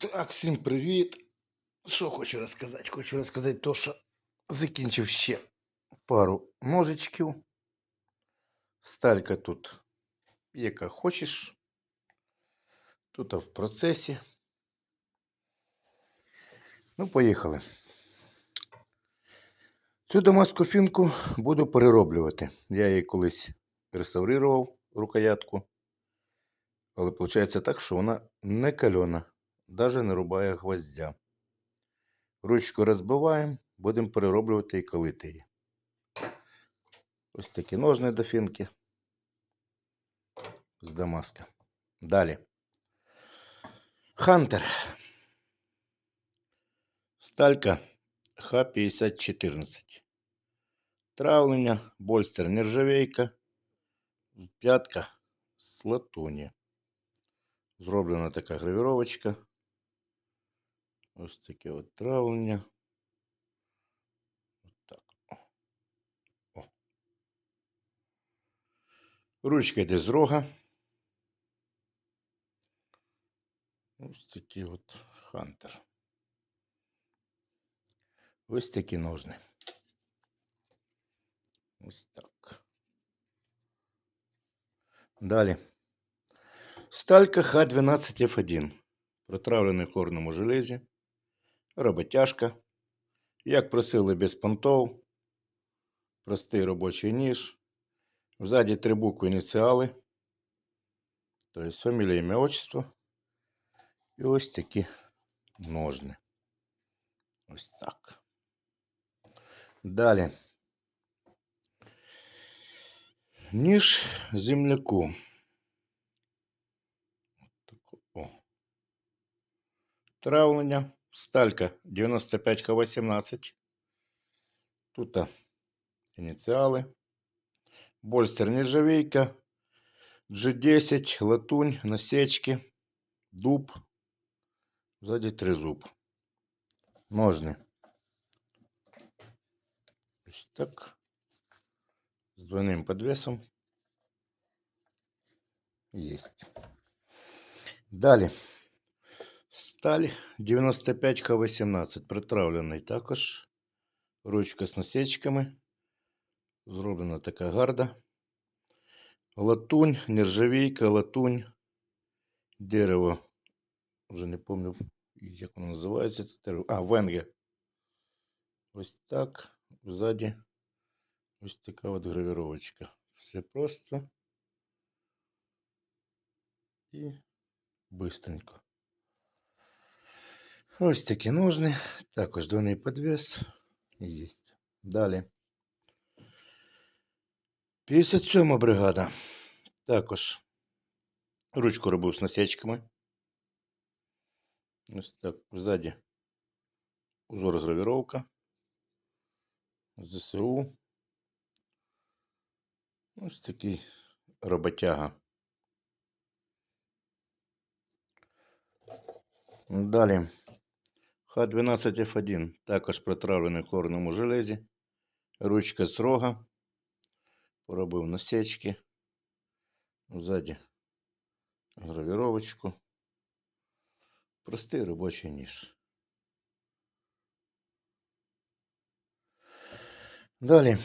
Так, всім привіт. Що хочу розказати? Хочу розказати то, що закінчив ще пару ножичків. Сталька тут, яка хочеш. Тут в процесі. Ну, поїхали. Цю дамаску фінку буду перероблювати. Я її колись реставрував рукоятку. Але виходить так, що вона не кальона, навіть не рубає гвоздя. Ручку розбиваємо, будемо перероблювати і колити її. Ось такі ножни до фінки з Дамаска. Далі. Хантер. Сталька Х5014. Травлення, больстер нержавейка, п'ятка з латуні. Зроблена така гравіровочка. Ось таке от травлення. От так. О. Ручка йде з рога. Ось такий от хантер. Ось такі ножни. Ось так. Далі. Сталька Х12Ф1. Протравлений в хлорному железі. Роботяжка. Як просили без понтов. Простий робочий ніж. Ззаді три букви ініціали. Тобто фамілія, ім'я, отчество. І ось такі ножни. Ось так. Далі. Ніж земляку. Травлення. Сталька 95Х18. Тут ініціали. Больстер нержавейка. G10, латунь, насечки, дуб. Сзади тризуб. Ножны. Ось так. З двойним подвесом. Есть. Далі. Сталь 95Х18. Притравлений також. Ручка з насечками. Зроблена така гарда. Латунь, нержавійка, латунь. Дерево. Вже не пам'ятаю, як воно називається. Це дерево. А, венге. Ось так. Ззаді. Ось така от гравіровочка. Все просто. І быстренько. Ось такі ножни. Також двойний подвес. Є. Далі. 57 бригада. Також ручку робив з насечками. Ось так. Ззаді узор гравіровка. ЗСУ. Ось такий роботяга. Далі. Х12Ф1. Також протравлений в хлорному железі. Ручка з рога. Поробив насечки. Ззаді гравіровочку. Простий робочий ніж. Далі.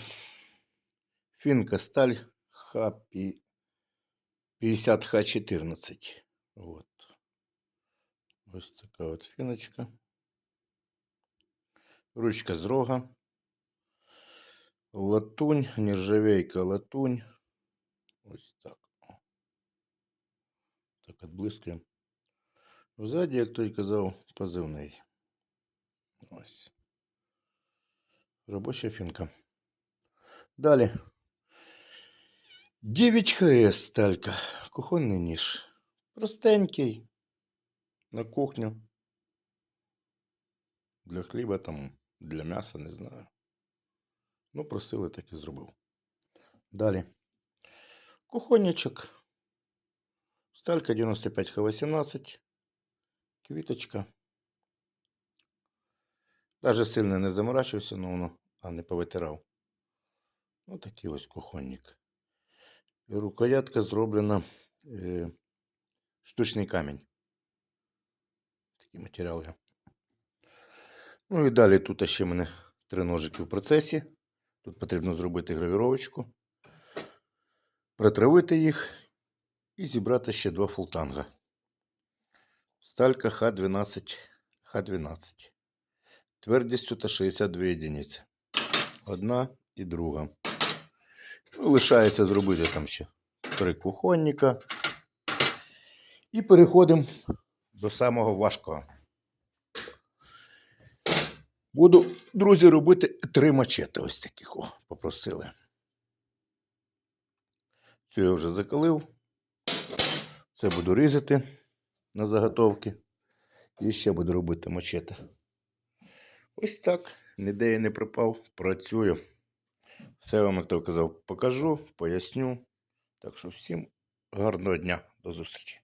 Фінка сталь Х50Х14. Вот. Ось така от фіночка. Ручка з рога. Латунь, нержавейка латунь. Ось так. Так отблискуємо. Ззаді, як той казав, позивний. Ось. Робоча фінка. Далі. 9 ХС сталька. Кухонний ніж. Простенький. На кухню. Для хліба там, Для м'яса, не знаю. Ну, просили, так і зробив. Далі. Кухонничок. Сталька 95Х18. Квіточка. Даже сильно не заморачився, но воно, а не повитирав. Ну, такий ось кухонник. Рукоятка зроблена е, штучний камінь. такі матеріали. Ну і далі тут ще в мене три ножики в процесі. Тут потрібно зробити гравіровочку, притравити їх і зібрати ще два фултанга. Сталька Х12 Х12. Твердістю та 62 одиниці. Одна і друга. Ну, Лишається зробити там ще три кухонника. І переходимо до самого важкого. Буду, друзі, робити три мачети ось таких попросили. Цю я вже закалив. Це буду різати на заготовки. І ще буду робити мачети. Ось так. Ніде я не пропав. Працюю. Все вам, як то казав, покажу, поясню. Так що всім гарного дня. До зустрічі.